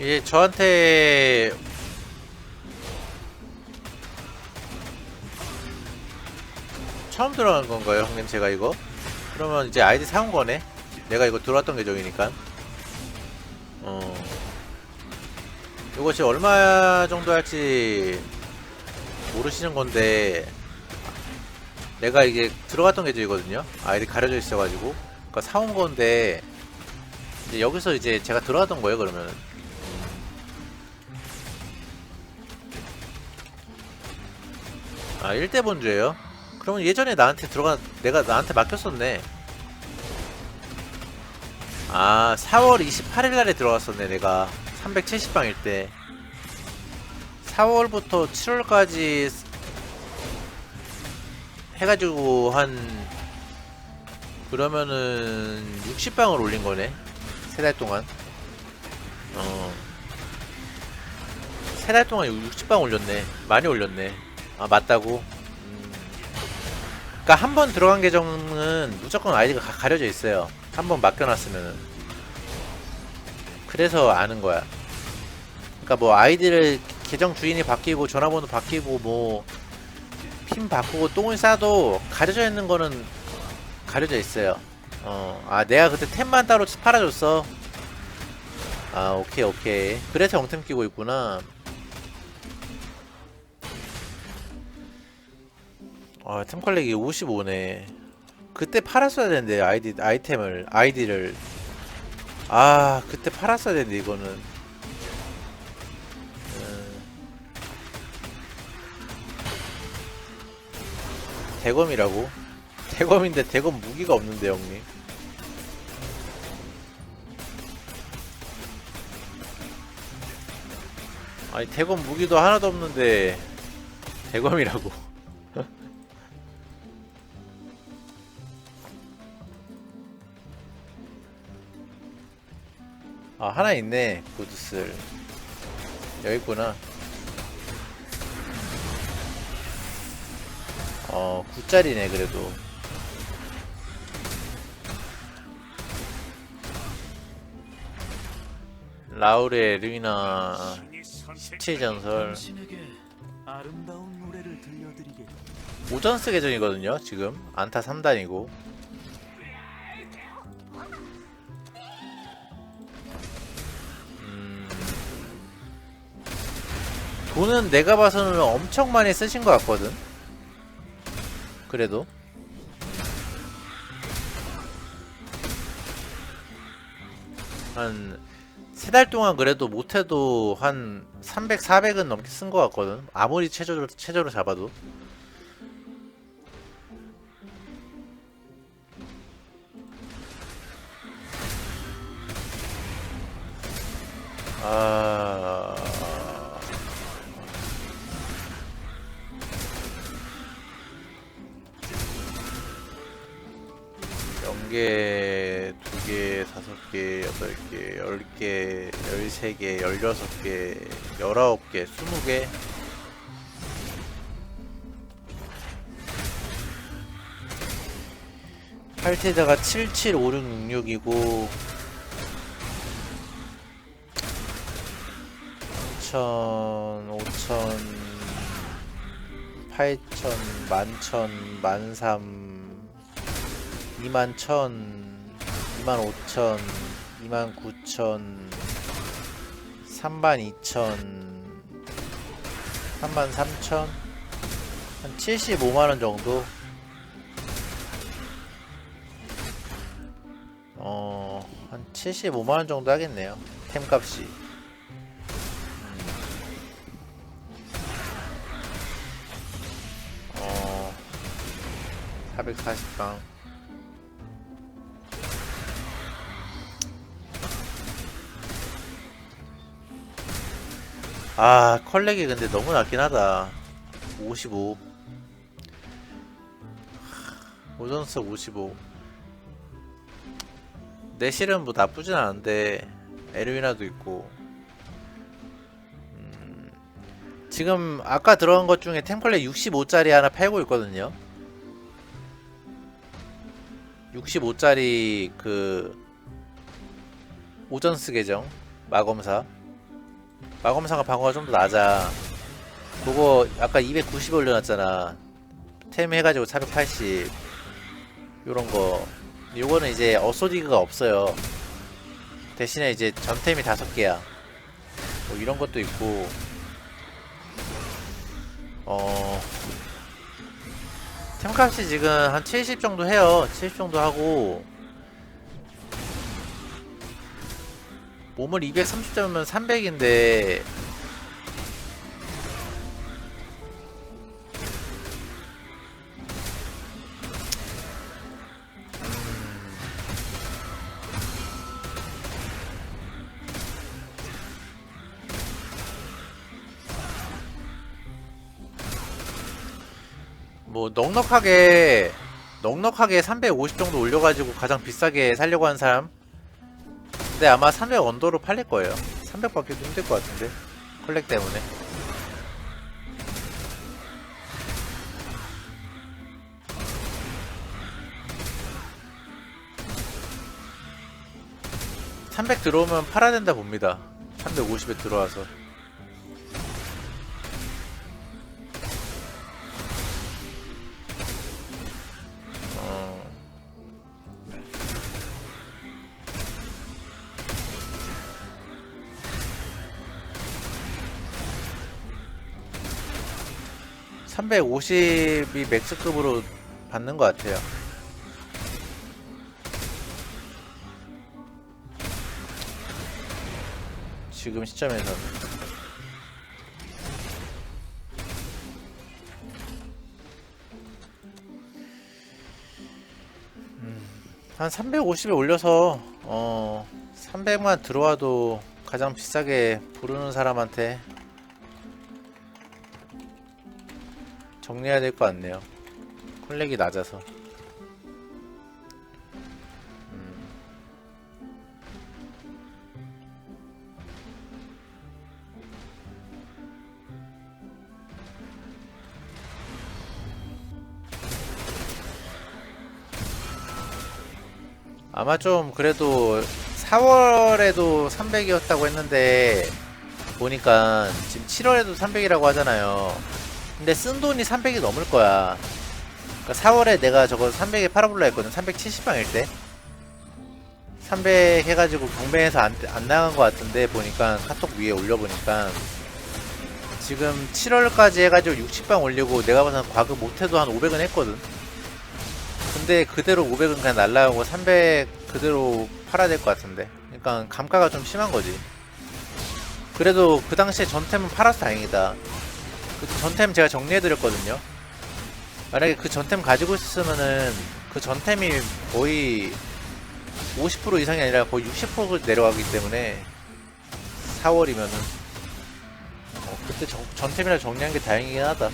이게 저한테 처음 들어간 건가요, 형님? 제가 이거? 그러면 이제 아이디 사온 거네? 내가 이거 들어왔던 계정이니까. 어. 이것이 얼마 정도 할지 모르시는 건데, 내가 이게 들어갔던 계정이거든요? 아이디 가려져 있어가지고. 그니까 사온 건데, 이제 여기서 이제 제가 들어갔던 거예요, 그러면은. 아, 1대 본주예요? 그러면 예전에 나한테 들어가 내가 나한테 맡겼었네. 아, 4월 28일 날에 들어갔었네, 내가. 370방일 때. 4월부터 7월까지 해가지고 한 그러면은 60방을 올린 거네. 세 달 동안. 어. 세 달 동안 60방 올렸네. 많이 올렸네. 아, 맞다고? 음. 그니까 한 번 들어간 계정은 무조건 아이디가 가, 가 려져 있어요. 한 번 맡겨놨으면은. 그래서 아는 거야. 그니까 뭐 아이디를 계정 주인이 바뀌고 전화번호 바뀌고 뭐 핀 바꾸고 똥을 싸도 가려져 있는 거는 가려져 있어요. 어, 아 내가 그때 템만 따로 팔아줬어. 아 오케이 오케이. 그래서 영템 끼고 있구나. 아, 템 컬렉이 55네. 그때 팔았어야 되는데 아이디 아이템을 아이디를 아 그때 팔았어야 되는데 이거는 음. 대검이라고? 대검인데 대검 무기가 없는데 형님. 아니 대검 무기도 하나도 없는데 대검이라고. 아 하나 있네 구두슬 여기 있구나. 어 9짜리네 그래도. 라울의 루이나 17전설. 당신에게 아름다운 노래를 들려드리겠다. 오전스 계정이거든요 지금. 안타 3단이고 돈은 내가 봐서는 엄청 많이 쓰신 것 같거든. 그래도. 한 세 달 동안 그래도 못해도 한 300, 400은 넘게 쓴 것 같거든. 아무리 최저로, 최저로 잡아도. 아. 연계 두 개, 다섯 개, 여덟 개, 열 개, 열세 개, 열여섯 개, 열아홉 개, 스무 개. 팔테자가 775666이고 5천, 5천, 8천, 만천, 만삼, 2만 천, 2만 오천, 2만 구천, 3만 이천, 3만 삼천, 한 75만원 정도? 어, 한 75만원 정도 하겠네요. 템 값이. 어, 440방. 아, 컬렉이 근데 너무 낮긴 하다. 55. 오전스 55. 내 실은 뭐 나쁘진 않은데, 에르위나도 있고. 음, 지금 아까 들어간 것 중에 템컬렉 65짜리 하나 팔고 있거든요. 65짜리 그 오전스 계정 마검사 마검사가 방어가 좀 더 낮아. 그거 아까 290 올려놨잖아. 템 해가지고 480 요런거. 요거는 이제 어소디그가 없어요. 대신에 이제 전템이 다섯 개야. 뭐 이런 것도 있고. 어. 템값이 지금 한 70 정도 해요. 70 정도 하고 몸을 230 잡으면 300인데. 뭐 넉넉하게 넉넉하게 350 정도 올려가지고 가장 비싸게 살려고 하는 사람 근데 아마 300 언더로 팔릴 거예요. 300 받기도 힘들 것 같은데 컬렉 때문에. (300) 들어오면 팔아야 된다 봅니다. (350에) 들어와서 350이 맥스급으로 받는 것 같아요. 지금 시점에서는. 음, 한 350에 올려서, 어, 300만 들어와도 가장 비싸게 부르는 사람한테 정리해야 될 것 같네요. 콜렉이 낮아서. 음. 아마 좀 그래도 4월에도 300이었다고 했는데 보니까 지금 7월에도 300이라고 하잖아요. 근데 쓴 돈이 300이 넘을 거야. 그러니까 4월에 내가 저거 300에 팔아볼라 했거든. 370방일 때. 300 해가지고 경매에서 안, 안 나간 것 같은데 보니까 카톡 위에 올려보니까 지금 7월까지 해가지고 60방 올리고 내가 봐서 과금 못해도 한 500은 했거든. 근데 그대로 500은 그냥 날라가고 300 그대로 팔아야 될 것 같은데. 그러니까 감가가 좀 심한 거지. 그래도 그 당시에 전템은 팔아서 다행이다. 그 전템 제가 정리해드렸거든요. 만약에 그 전템 가지고 있으면은 그 전템이 거의 50% 이상이 아니라 거의 60% 내려가기 때문에 4월이면은 어, 그때 전, 전템이라 정리한 게 다행이긴 하다.